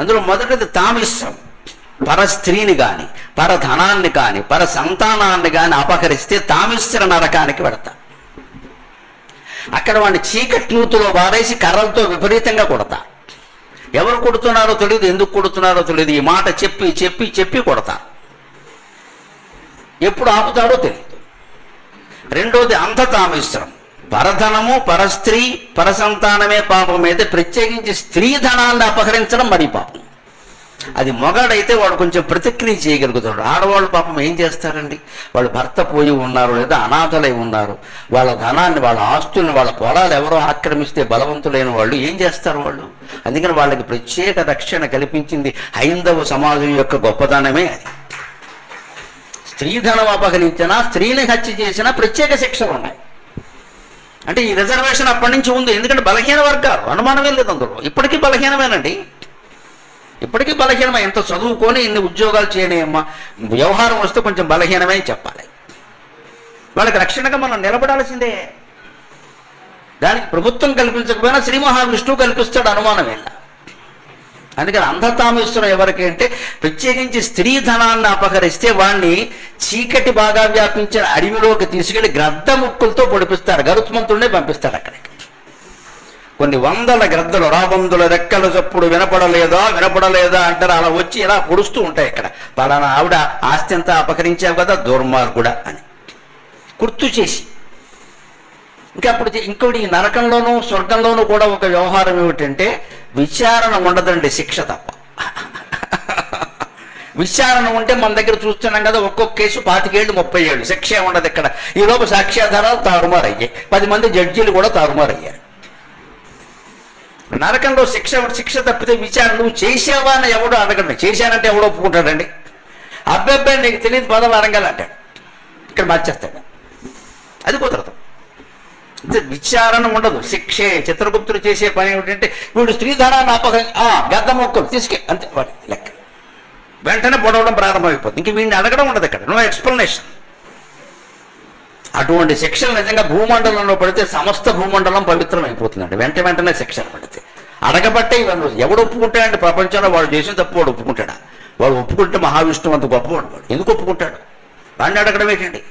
అందులో మొదటిది తామిష్టం పర స్త్రీని కానీ పర ధనాన్ని కానీ పర సంతానాన్ని కానీ అపహరిస్తే తామిశ్ర నరకానికి పెడతా. అక్కడ వాడిని చీకటి నూతులో వారేసి కర్రలతో విపరీతంగా కొడతా. ఎవరు కొడుతున్నారో తెలియదు ఎందుకు కొడుతున్నారో తెలియదు ఈ మాట చెప్పి చెప్పి చెప్పి కొడతా. ఎప్పుడు ఆపుతాడో తెలియదు రెండోది అంత తామిశ్రం పరధనము పరస్త్రీ పరసంతానమే పాపం అయితే ప్రత్యేకించి స్త్రీ ధనాన్ని అపహరించడం మరి పాపం. అది మొగాడైతే వాడు కొంచెం ప్రతిక్రియ చేయగలుగుతాడు. ఆడవాళ్ళు పాపం ఏం చేస్తారండి? వాళ్ళు భర్త పోయి ఉన్నారు లేదా అనాథలై ఉన్నారు. వాళ్ళ ధనాన్ని వాళ్ళ ఆస్తుల్ని వాళ్ళ పొలాలు ఎవరో ఆక్రమిస్తే బలవంతులైన వాళ్ళు ఏం చేస్తారు వాళ్ళు? అందుకని వాళ్ళకి ప్రత్యేక రక్షణ కల్పించింది హైందవ సమాజం యొక్క గొప్పదనమే అది. స్త్రీధనం అపహరించినా స్త్రీని హత్య చేసినా ప్రత్యేక శిక్షలు ఉన్నాయి. అంటే ఈ రిజర్వేషన్ అప్పటి నుంచి ఉంది. ఎందుకంటే బలహీన వర్గాలు అనుమానమే లేదు అందులో. ఇప్పటికీ బలహీనమేనండి. ఇప్పటికీ బలహీనమే. ఎంత చదువుకొని ఇన్ని ఉద్యోగాలు చేయలేమ్మా వ్యవహారం వస్తే కొంచెం బలహీనమే అని చెప్పాలి. వాళ్ళకి రక్షణగా మనం నిలబడాల్సిందే. దానికి ప్రభుత్వం కల్పించకపోయినా శ్రీ మహావిష్ణువు కల్పిస్తాడు అనుమానమే అందుకని అంధతామిస్తున్న ఎవరికి అంటే ప్రత్యేకించి స్త్రీ ధనాన్ని అపహరిస్తే వాణ్ణి చీకటి బాగా వ్యాపించిన అడవిలోకి తీసుకెళ్ళి గ్రద్ద ముక్కులతో పొడిపిస్తారు గరుత్మంతుడినే పంపిస్తారు అక్కడికి. కొన్ని వందల గ్రద్దలు రాబందుల రెక్కల చప్పుడు వినపడలేదా వినపడలేదా అంటారు. అలా వచ్చి ఇలా పొడుస్తూ ఉంటాయి ఇక్కడ. పలానా ఆవిడ ఆస్తి అంతా అపహరించావు కదా దుర్మార్గుడ అని. గుర్తు చేసి. ఇంకా అప్పుడు చే- ఇంకోటి ఈ నరకంలోనూ స్వర్గంలోనూ కూడా ఒక వ్యవహారం ఏమిటంటే విచారణ ఉండదండి శిక్ష తప్ప. విచారణ ఉంటే మన దగ్గర చూస్తున్నాం కదా ఒక్కొక్క కేసు పాతికేళ్ళు ముప్పై ఏళ్ళు శిక్ష ఉండదు ఇక్కడ. ఈ సాక్ష్యాధారాలు తారుమారయ్యాయి. పది మంది జడ్జీలు కూడా తారుమారయ్యారు. నరకంలో శిక్ష శిక్ష తప్పితే విచారణ నువ్వు చేసావా అని ఎవడో అడగండి. చేశానంటే ఎవడో ఒప్పుకుంటాడండి. అబ్బాయి నీకు తెలియదు పదవి అడగాలంటాడు ఇక్కడ మార్చేస్తాడు. అది కుదరదు. విచారణ ఉండదు. శిక్షే చిత్రగుప్తుడు చేసే పని ఏమిటంటే వీడు స్త్రీధనాన్ని అపహరి ఆ, గద్ద మొక్కలు తీసుకే అంతే వాడి. వెంటనే పొడవడం ప్రారంభమైపోతుంది. ఇంక వీడిని అడగడం ఉండదు ఇక్కడ. నో ఎక్స్ప్లెనేషన్ అటువంటి శిక్షలు నిజంగా భూమండలంలో పడితే సమస్త భూమండలం పవిత్రం వెంట వెంటనే శిక్షలు పడితే. అడగబట్టే ఇవన్నీ. ఎవడు ఒప్పుకుంటాడంటే ప్రపంచంలో వాడు చేసిన తప్పు వాడు ఒప్పుకుంటాడా? వాడు ఒప్పుకుంటే మహావిష్ణువు అంత గొప్పవాడు వాడు. ఎందుకు ఒప్పుకుంటాడు? వాడిని అడగడం ఏంటండి?